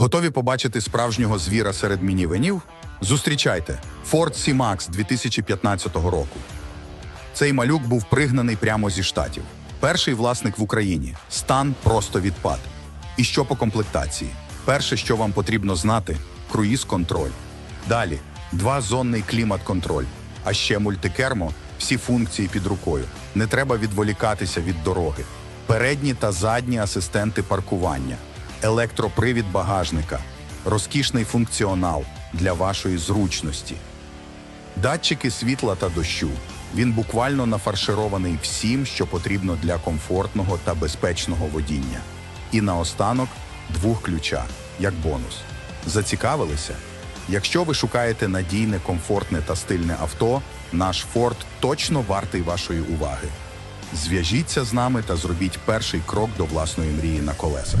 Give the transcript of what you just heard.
Готові побачити справжнього звіра серед мінівенів? Зустрічайте Ford C-Max 2015 року. Цей малюк був пригнаний прямо зі штатів. Перший власник в Україні. Стан просто відпад. І що по комплектації? Перше, що вам потрібно знати круїз-контроль. Далі двазонний клімат-контроль, а ще мультикермо, всі функції під рукою. Не треба відволікатися від дороги. Передні та задні асистенти паркування, електропривід багажника, розкішний функціонал для вашої зручності. Датчики світла та дощу. Він буквально нафарширований всім, що потрібно для комфортного та безпечного водіння. І наостанок двох ключа, як бонус. Зацікавилися? Якщо ви шукаєте надійне, комфортне та стильне авто, наш Ford точно вартий вашої уваги. Зв'яжіться з нами та зробіть перший крок до власної мрії на колесах.